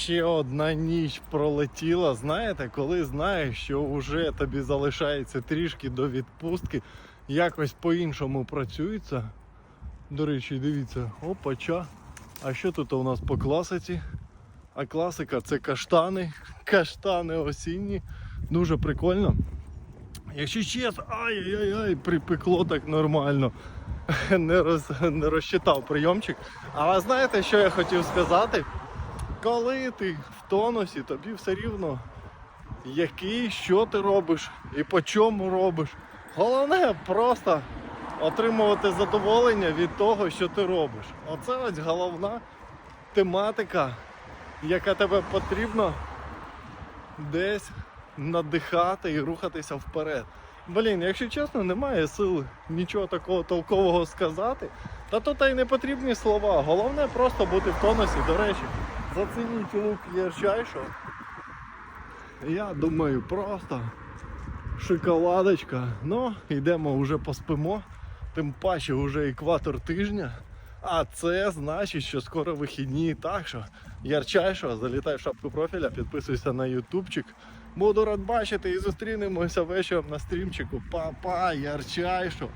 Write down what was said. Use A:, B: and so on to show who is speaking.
A: ще одна ніч пролетіла. Знаєте, коли знаєш, що вже тобі залишається трішки до відпустки, якось по-іншому працюється. До речі, дивіться, опача. А що тут у нас по класиці? А класика це каштани. Каштани осінні. Дуже прикольно. Якщо чесно, ай-яй-яй, припекло так нормально. Не, роз, не розчитав прийомчик. Але знаєте, що я хотів сказати? Коли ти в тонусі, тобі все рівно, який, що ти робиш і по чому робиш. Головне просто отримувати задоволення від того, що ти робиш. Оце ось головна тематика, яка тебе потрібно десь надихати і рухатися вперед. Блін, якщо чесно, немає сил нічого такого толкового сказати. Та та й не потрібні слова. Головне просто бути в тонусі. До речі, зацініть лук ярчайшого. Я думаю, просто шоколадочка. Ну, йдемо вже поспимо. Тим паче вже екватор тижня. А це значить, що скоро вихідні. Так що ярчайшого, залітай в шапку профіля, підписуйся на ютубчик. Буду рад бачити і зустрінемося вечором на стрімчику. Па-па, ярчайшого.